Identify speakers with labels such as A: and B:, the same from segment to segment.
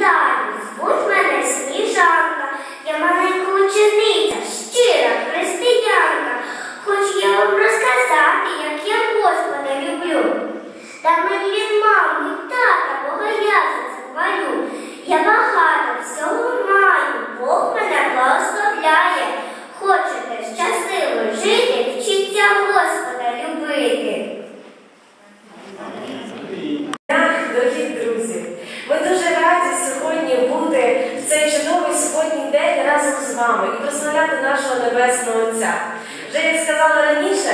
A: Вітаю, звуть мене сніжанка, я маленька учениця.
B: Небесного Отця. Вже як сказала раніше,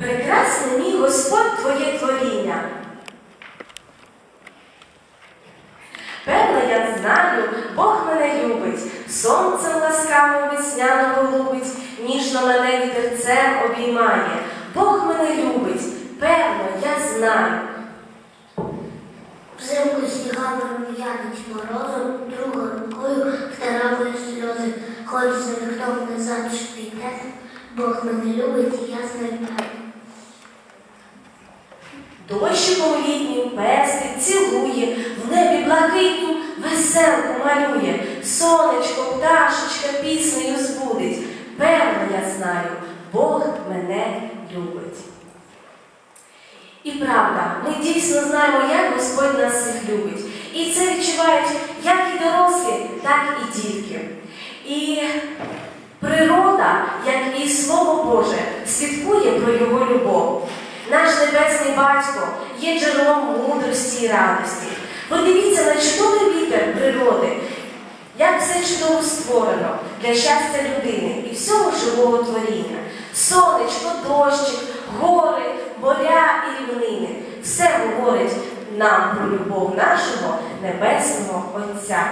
B: Прекрасне Дощиком літнім пестить, цілує, в небі блакитню веселку малює, сонечко, пташечка піснею збудить. Певно, я знаю, Бог мене любить. І правда, ми дійсно знаємо, як Господь нас всіх любить. І це відчувають як і дорослі, так і дітки. І природа, як і Слово Боже, свідкує про Його любов. Наш небесний батько є джерелом мудрості і радості. Подивіться на чудовий вітер природи, як все чудово створено для щастя людини і всього живого творіння. Сонечко, дощик, гори, моря і рівнини. Все говорить нам про любов нашого небесного Отця.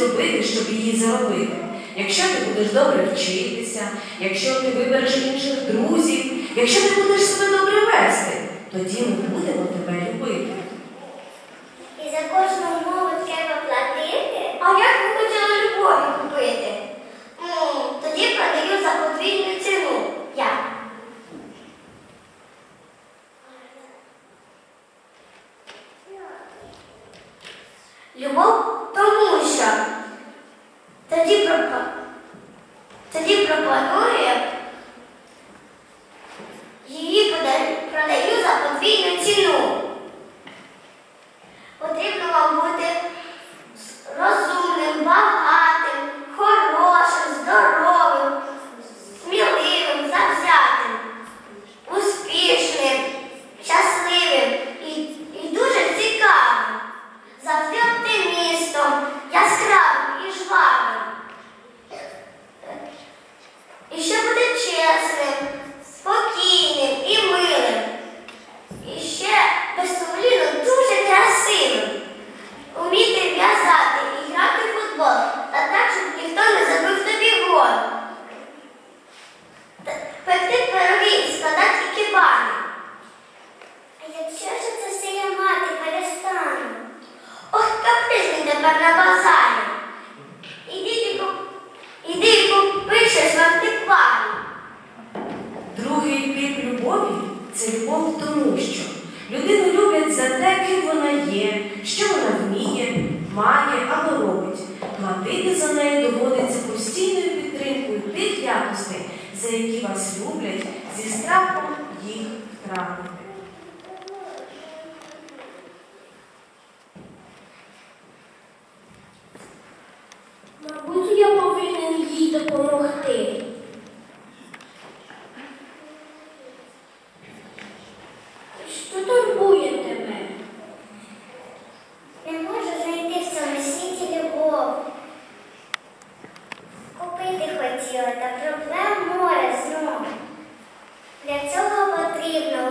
B: Зробити, щоб її заробити. Якщо ти будеш добре вчитися, якщо ти вибереш інших друзів, якщо ти будеш себе добре вести, тоді ми будемо тебе любити.
C: І за кожну умову треба платити. А як ви хотіли любові купити? Ну, тоді продаю за подвійну ціну. Я. Любов тому що тоді пропа... тоді пропонує її пода- продаю за подвійну ціну. Потрібно вам бути розумним, багатим, хорошим, здоровим, сміливим, завзятим, успішним, щасливим і, і дуже цікавим, завжди оптимістом, яскравим і жвавим. І ще бути чесним, спокійним і милим. І ще безсумлінно дуже красивим. Уміти в'язати і грати в футбол, та так, щоб ніхто не забив тобі гол. Та- Пекти пироги і складати кібани. А якщо ж це все я мати перестану? Ох, капризний тепер на базарі. Іди і куп- Іди і купи щось в антикварі.
B: Другий тип любові це любов тому, що людину люблять за те, ким вона є, що вона вміє, має або робить. Платити за неї доводиться постійною підтримкою тих якостей, за які вас люблять, зі страхом їх втратити.
C: Мабуть, я повинен їй допомогти. Що турбує тебе? Не можу знайти в цьому світі любов. Купити хотіла, та проблем море знов. Для цього потрібно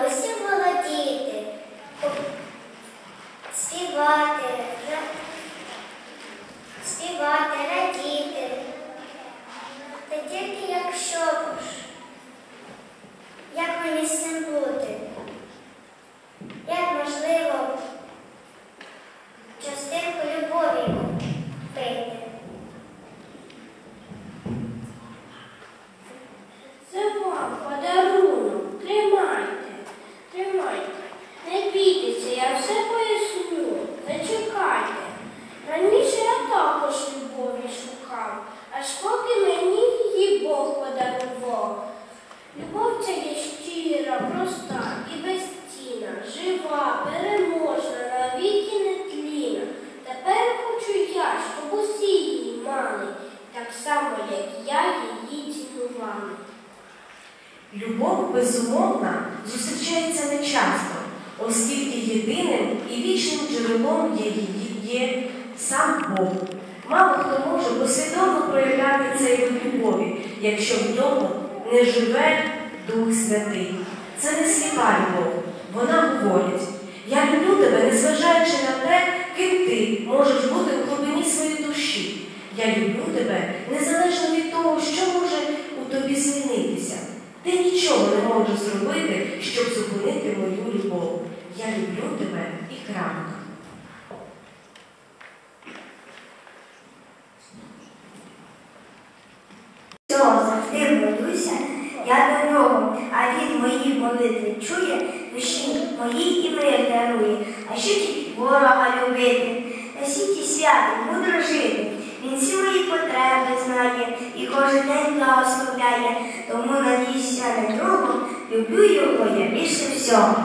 B: джерелом її- є сам Бог. Мало хто може послідовно проявляти цей вид любові, якщо в ньому не живе Дух Святий. Це не сліпа любов. Вона говорить: Я люблю тебе, незважаючи на те, ким ти можеш бути в глибині своєї душі. Я люблю тебе незалежно від того, що може у тобі змінитися. Ти нічого не можеш зробити, щоб зупинити мою любов. Я люблю тебе і крапка.
C: Я до нього, а він мої молитви чує, душі мої і мир дарує, а ще тільки ворога любити. На світі святи мудро жити, він всі мої потреби знає і кожен день благословляє, тому надіюся на другу, люблю його я більше всього.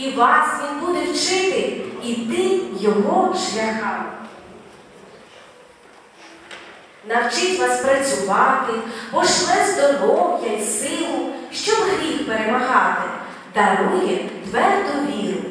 B: і вас Він буде вчити іти його шляхами. Навчить вас працювати, пошле здоров'я й силу, щоб гріх перемагати, дарує тверду віру.